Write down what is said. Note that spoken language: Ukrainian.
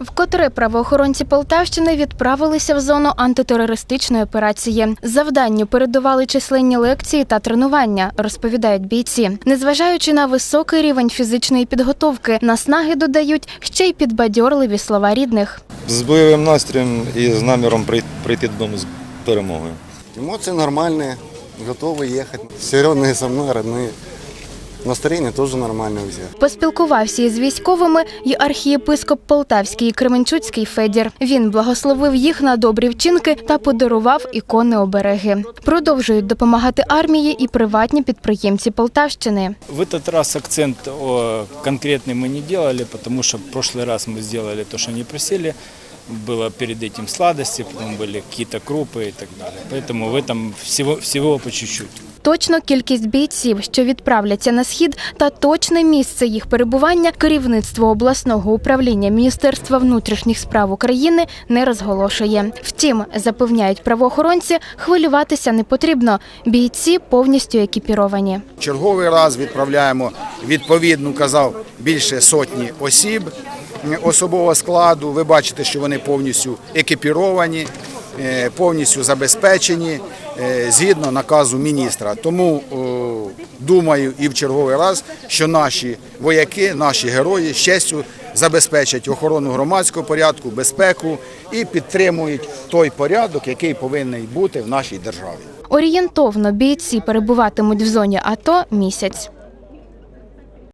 Вкотре правоохоронці Полтавщини відправилися в зону антитерористичної операції. Завданню передували численні лекції та тренування, розповідають бійці. Незважаючи на високий рівень фізичної підготовки, наснаги додають ще й підбадьорливі слова рідних. з бойовим настроєм і з наміром прий- прийти додому з перемогою. Эмоции нормальные, готовы ехать. Все родные со мной, родные. Настроение тоже нормальное у всех. Поспілкувався із військовими й архієпископ Полтавський і Кременчуцький Федір. Він благословив їх на добрі вчинки та подарував ікони обереги. Продовжують допомагати армії і приватні підприємці Полтавщини. В этот раз акцент о, конкретный мы не делали, потому что в прошлый раз мы сделали то, что они просили. Было перед этим сладости, потом были какие-то крупы и так далее. Поэтому в этом всего, всего по чуть-чуть. Точно кількість бійців, що відправляться на схід, та точне місце їх перебування керівництво обласного управління Міністерства внутрішніх справ України не розголошує. Втім, запевняють правоохоронці, хвилюватися не потрібно. Бійці повністю екіпіровані. Черговий раз відправляємо відповідну, казав, більше сотні осіб особового складу. Ви бачите, що вони повністю екіпіровані, повністю забезпечені е, згідно наказу міністра. Тому думаю і в черговий раз, що наші вояки, наші герої з честю забезпечать охорону громадського порядку, безпеку і підтримують той порядок, який повинен бути в нашій державі. Орієнтовно бійці перебуватимуть в зоні АТО місяць.